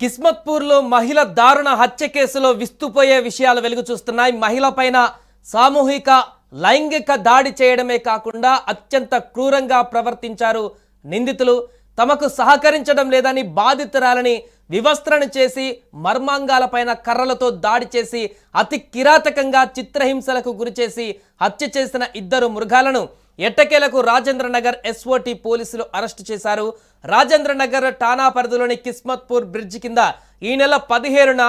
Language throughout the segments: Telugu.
కిస్మత్పూర్లో మహిళ దారుణ హత్య కేసులో విస్తుపోయే విషయాలు వెలుగు చూస్తున్నాయి. మహిళ పైన సామూహిక లైంగిక దాడి చేయడమే కాకుండా అత్యంత క్రూరంగా ప్రవర్తించారు నిందితులు. తమకు సహకరించడం లేదని బాధితురాలని వివస్త్రణ చేసి మర్మాంగాలపైన కర్రలతో దాడి చేసి అతి కిరాతకంగా చిత్రహింసలకు గురిచేసి హత్య చేసిన ఇద్దరు మృగాలను ఎట్టకేలకు రాజేంద్ర నగర్ ఎస్ఓటి పోలీసులు అరెస్టు చేశారు. రాజేంద్ర నగర్ పరిధిలోని కిస్మత్పూర్ బ్రిడ్జ్ కింద ఈ నెల పదిహేనున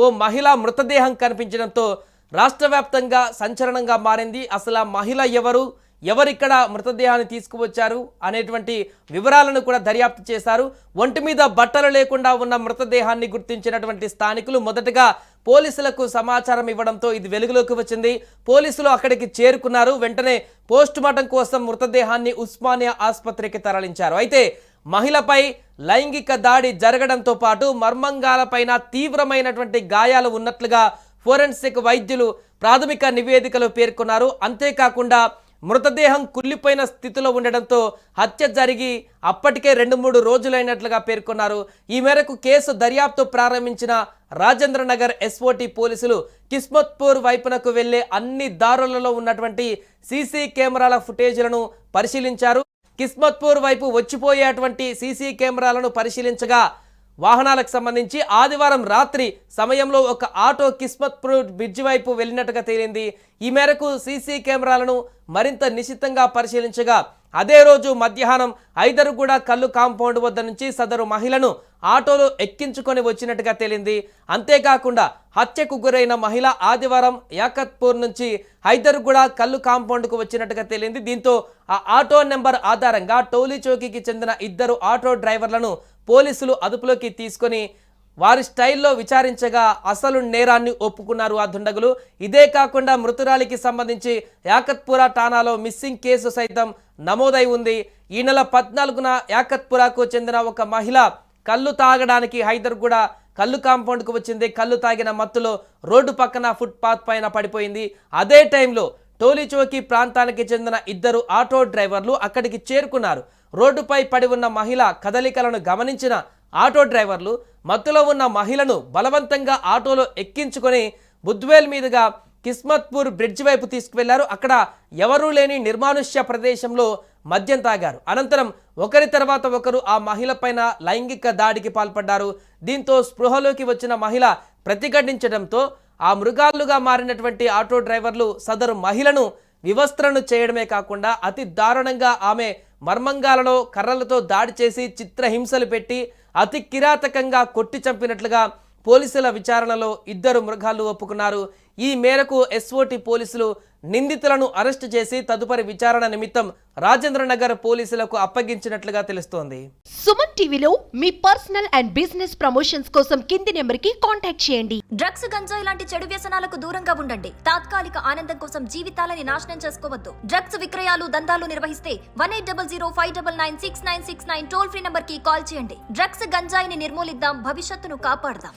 ఓ మహిళ మృతదేహం కనిపించడంతో రాష్ట్ర వ్యాప్తంగా సంచలనంగా మారింది. అసలు ఆ మహిళ ఎవరు? ఎవరిక్కడ మృతదేహాన్ని తీసుకువచ్చారు అనేటువంటి వివరాలను కూడా దర్యాప్తు చేశారు. ఒంటి మీద బట్టలు లేకుండా ఉన్న మృతదేహాన్ని గుర్తించినటువంటి స్థానికులు మొదటగా పోలీసులకు సమాచారం ఇవ్వడంతో ఇది వెలుగులోకి వచ్చింది. పోలీసులు అక్కడికి చేరుకున్నారు. వెంటనే పోస్టుమార్టం కోసం మృతదేహాన్ని ఉస్మానియా ఆసుపత్రికి తరలించారు. అయితే మహిళపై లైంగిక దాడి జరగడంతో పాటు మర్మంగాలపైన తీవ్రమైనటువంటి గాయాలు ఉన్నట్లుగా ఫోరెన్సిక్ వైద్యులు ప్రాథమిక నివేదికలో పేర్కొన్నారు. అంతేకాకుండా మృతదేహం కుళ్ళిపోయిన స్థితిలో ఉండడంతో హత్య జరిగి అప్పటికే రెండు మూడు రోజులైనట్లుగా పేర్కొన్నారు. ఈ మేరకు కేసు దర్యాప్తు ప్రారంభించిన రాజేంద్ర నగర్ ఎస్ఓటి పోలీసులు కిస్మత్పూర్ వైపునకు వెళ్ళే అన్ని దారులలో ఉన్నటువంటి సీసీ కెమెరాల ఫుటేజ్లను పరిశీలించారు. కిస్మత్పూర్ వైపు వచ్చిపోయేటువంటి సీసీ కెమెరాలను పరిశీలించగా వాహనాలకు సంబంధించి ఆదివారం రాత్రి సమయంలో ఒక ఆటో కిస్మత్పూర్ బ్రిడ్జ్ వైపు వెళ్ళినట్టుగా తేలింది. ఈ మేరకు సీసీ కెమెరాలను మరింత నిశితంగా పరిశీలించగా అదే రోజు మధ్యాహ్నం ఐదరుగూడ కల్లు కాంపౌండ్ వద్ద నుంచి సదరు మహిళను ఆటోలో ఎక్కించుకొని వచ్చినట్టుగా తేలింది. అంతేకాకుండా హత్యకు గురైన మహిళ ఆదివారం యాకత్పూర్ నుంచి హైదర్గూడ కల్లు కాంపౌండ్కు వచ్చినట్టుగా తేలింది. దీంతో ఆ ఆటో నెంబర్ ఆధారంగా టోలీ చౌకీకి చెందిన ఇద్దరు ఆటో డ్రైవర్లను పోలీసులు అదుపులోకి తీసుకొని వారి స్టైల్లో విచారించగా అసలు నేరాన్ని ఒప్పుకున్నారు ఆ దుండగులు. ఇదే కాకుండా మృతురాలికి సంబంధించి యాకత్పురా ఠాణాలో మిస్సింగ్ కేసు సైతం నమోదై ఉంది. ఈ నెల పద్నాలుగున యాకత్పురాకు చెందిన ఒక మహిళ కళ్ళు తాగడానికి హైదర్గూడ కళ్ళు కాంపౌండ్కు వచ్చింది. కళ్ళు తాగిన మత్తులో రోడ్డు పక్కన ఫుట్పాత్ పైన పడిపోయింది. అదే టైంలో టోలీచౌకి ప్రాంతానికి చెందిన ఇద్దరు ఆటో డ్రైవర్లు అక్కడికి చేరుకున్నారు. రోడ్డుపై పడి ఉన్న మహిళ కదలికలను గమనించిన ఆటో డ్రైవర్లు మత్తులో ఉన్న మహిళను బలవంతంగా ఆటోలో ఎక్కించుకొని బుద్వేల్ మీదుగా కిస్మత్పూర్ బ్రిడ్జ్ వైపు తీసుకువెళ్ళారు. అక్కడ ఎవరూ లేని నిర్మానుష్య ప్రదేశంలో మద్యం తాగారు. అనంతరం ఒకరి తర్వాత ఒకరు ఆ మహిళపైన లైంగిక దాడికి పాల్పడ్డారు. దీంతో స్పృహలోకి వచ్చిన మహిళ ప్రతిఘటించడంతో ఆ మృగాలుగా మారినటువంటి ఆటో డ్రైవర్లు సదరు మహిళను వివస్త్రను చేయడమే కాకుండా అతి దారుణంగా ఆమె మర్మంగాలలో కర్రలతో దాడి చేసి చిత్రహింసలు పెట్టి అతి కిరాతకంగా కొట్టి చంపినట్లుగా పోలీసుల విచారణలో ఇద్దరు మృగాలు ఒప్పుకున్నారు. ఈ మేరకు ఎస్ఓటి పోలీసులు నిందితులను అరెస్టు చేసి తదుపరి విచారణ నిమిత్తం రాజేంద్ర నగర్ పోలీసులకు అప్పగించినట్లుగా తెలుస్తోంది. సుమన్ టీవీలో మీ పర్సనల్ అండ్ బిజినెస్ ప్రమోషన్స్ కోసం కింది నెంబర్కి కాంటాక్ట్ చేయండి. డ్రగ్స్ గంజాయి లాంటి చెడు వ్యసనాలకు దూరంగా ఉండండి. తాత్కాలిక ఆనందం కోసం జీవితాలని నాశనం చేసుకోవద్దు. డ్రగ్స్ విక్రయాలు దందాలు నిర్వహిస్తే one eight double zero five double nine six nine six nine toll free నంబర్కి కాల్ చేయండి. డ్రగ్స్ గంజాయిని నిర్మూలిద్దాం భవిష్యత్తును కాపాడదాం.